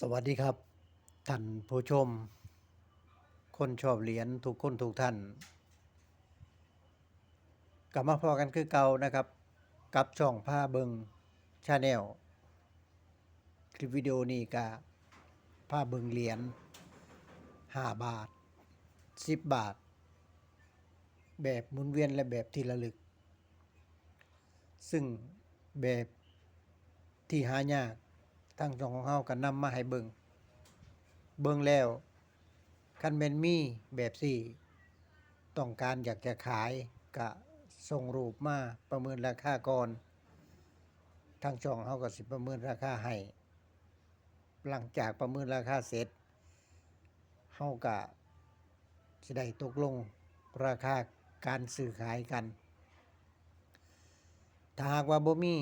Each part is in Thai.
สวัสดีครับ ท่านผู้ชม คนชอบเหรียญทุกคนทุกท่าน กลับมาพอกันคือเก่านะครับ กับช่องผ้าเบิงชาแนลคลิปวิดีโอนี้ก็ผ้าเบิงเหรียญ5บาท 10 บาท แบบหมุนเวียนและแบบที่ระลึก ซึ่งแบบที่หายาก ทั้งสองของเฮาก็นำมาให้เบิงเบิงแล้วคันแม่นมีแบบสี่ต้องการอยากจะขายก็ส่งรูปมาประเมินราคาก่อนทางช่องเฮาก็สิประเมินราคาให้หลังจากประเมินราคาเสร็จเฮาก็สิได้ตกลงราคาการซื้อขายกัน ถ้าหากว่าบ่มี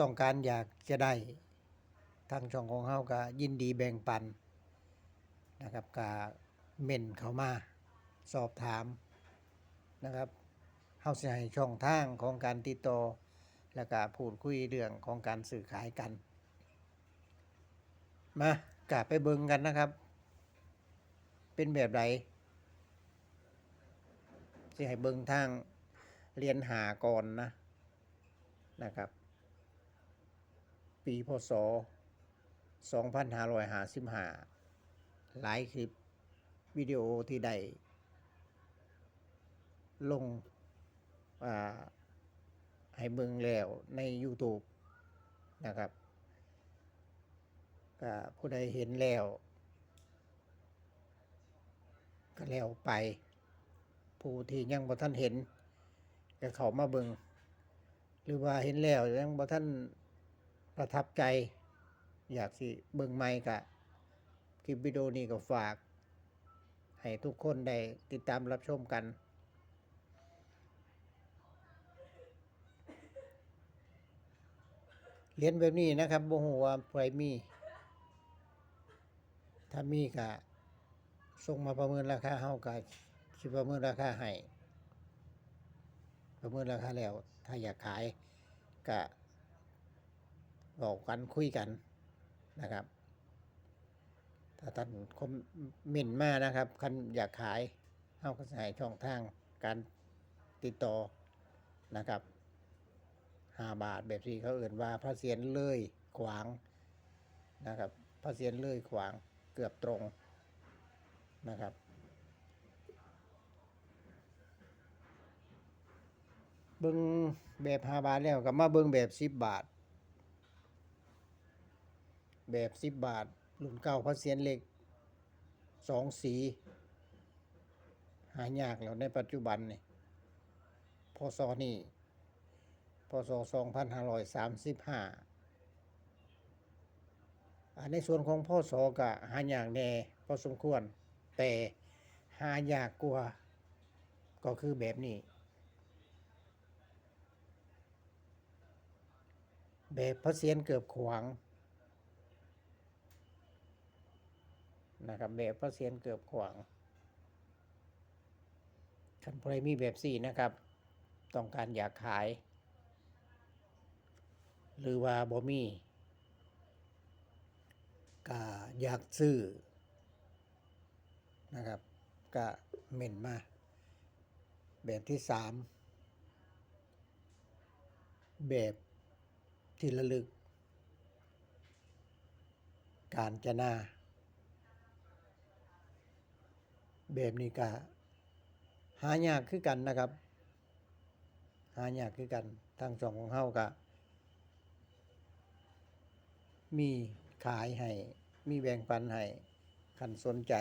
ต้องการอยากจะได้ ทางช่องของเฮาก็ยินดีแบ่งปันนะครับก็เม่นเข้ามาสอบถามนะครับเฮาสิให้ช่องทางของการติดต่อแล้วก็พูดคุยเรื่องของการสื่อขายกัน มากะไปเบิ่งกันนะครับ เป็นแบบใดสิให้เบิ่งทางเรียนหาก่อนนะนะครับ ปีพศ 2555 หลายคลิปวิดีโอที่ได้ลงให้เบิ่งแล้วใน YouTube นะครับก็ผู้ใดเห็นแล้ว ก็แล้วไป ผู้ที่ยังบ่ทันเห็น ก็เขามาเบิ่งหรือว่าเห็นแล้วยังบ่ทันประทับใจ อยากสิเบิ่งใหม่กะคลิปวิดีโอนี้ก็ฝาก ให้ทุกคนได้ติดตามรับชมกันเรียญแบบนี้นะครับบ่ฮู้ว่าใครมี ถ้ามีก็ส่งมาประเมินราคาเฮาก็สิประเมินราคาให้ประเมินราคาแล้ว ถ้าอยากขายก็บอกกันคุยกัน นะครับ ถ้าท่านคอมเมนต์มานะครับคันอยากขายเฮาก็ให้ช่องทางการติดต่อนะครับห้าบาทแบบที่เขาเอื่นว่าพระเสียนเลยขวางนะครับพระเสียนเลยขวางเกือบตรงนะครับเบิ้งแบบห้าบาทแล้วก็มาเบิ้งแบบสิบบาท แบบสิบบาท รุ่นเก่าพัดเสียนเหล็กสองสี หายากแล้วในปัจจุบันนี่พศนี่พศสองพันห้าร้อยสามสิบห้าในส่วนของพ่อสอกะหายากแน่พอสมควร แต่หายากกว่าก็คือแบบนี้ แบบพระเสียนเกือบขวาง นะครับ แบบพระเสียนเกือบขวางคันพลมีแบบสี่นะครับ ต้องการอยากขาย หรือว่าบ่มีก็อยากซื้อนะครับก็เม่นมา แบบที่สามแบบที่ระลึก การจนา แบบนี้ก็หายากคือกันนะครับ หายากคือกันทางช่องของเฮาก็มีขายให้ มีแบ่งปันให้คันสนใจ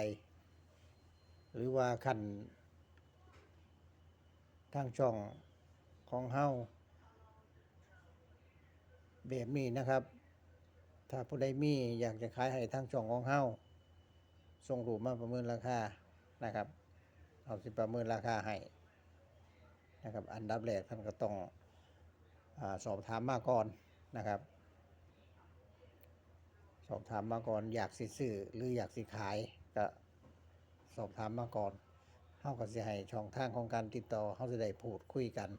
หรือว่าคันทางช่องของเฮาแบบนี้นะครับ ถ้าผู้ใดมีอยากจะขายให้ทางช่องของเฮาส่งรูปมาประเมินราคา นะครับเอาสิประเมินราคาให้นะครับอันดับแรกท่านก็ต้องอสอบถามมาก่อนนะครับ สอบถามมาก่อนอยากสิซื้อหรืออยากสิขายก็สอบถามมาก่อนเฮาก็สิให้ช่องทางของการติดต่อเฮาจะได้พูดคุยกัน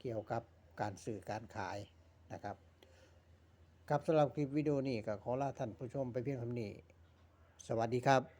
เกี่ยวกับการสื่อการขายนะครับครับสำหรับคลิปวิดีโอนี้ก็ขอลาท่านผู้ชมไปเพียงเท่านี้ สวัสดีครับ